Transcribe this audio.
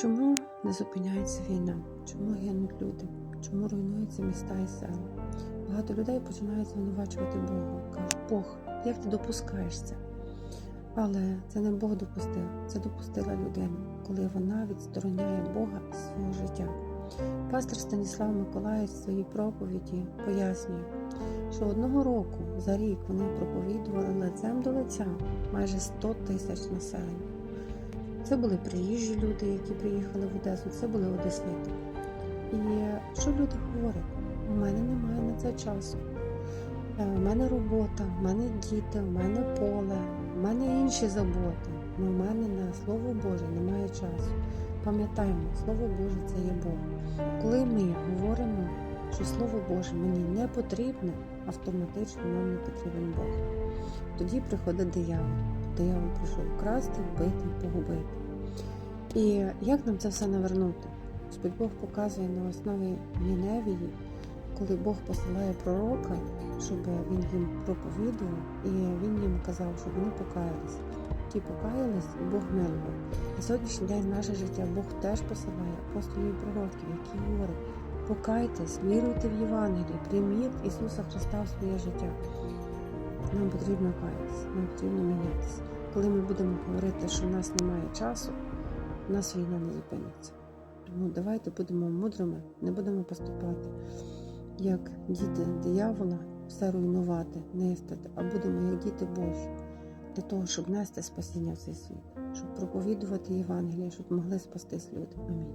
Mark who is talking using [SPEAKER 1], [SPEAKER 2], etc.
[SPEAKER 1] Чому не зупиняється війна? Чому гинуть люди? Чому руйнуються міста і села? Багато людей починають звинувачувати Бога. Кажуть, Бог, як ти допускаєш це? Але це не Бог допустив, це допустила людина, коли вона відстороняє Бога з свого життя. Пастор Станіслав Миколаївич в своїй проповіді пояснює, що одного року за рік вони проповідували лицем до лиця майже 100 тисяч населення. Це були приїжджі люди, які приїхали в Одесу, це були одесити. І що люди говорять? У мене немає на це часу. Е, У мене робота, у мене діти, у мене поле, у мене інші заботи. але у мене на Слово Боже немає часу. Пам'ятаємо, Слово Боже це є Бог. Коли ми говоримо, що Слово Боже мені не потрібне, автоматично нам не потрібен Бог. Тоді приходить диявол. Диявол прийшов красти, вбити, погубити. І як нам це все навернути? Господь Бог показує на основі Ніневії, коли Бог посилає пророка, щоб він їм проповідував, і він їм казав, щоб вони покаялись. Ті покаялись, і Бог милував. На сьогоднішній день наше життя Бог теж посилає апостолів і пророків, які говорять: покайтесь, віруйте в Євангелії, прийміть Ісуса Христа в своє життя. Нам потрібно каятися, нам потрібно мінятися. Коли ми будемо говорити, що в нас немає часу, у нас війна не зупиниться. Тому давайте будемо мудрими, не будемо поступати як діти диявола, все руйнувати, нистити, а будемо як діти Божі, для того, щоб нести спасіння в цей світ, щоб проповідувати Євангеліє, щоб могли спастись люди. Амінь.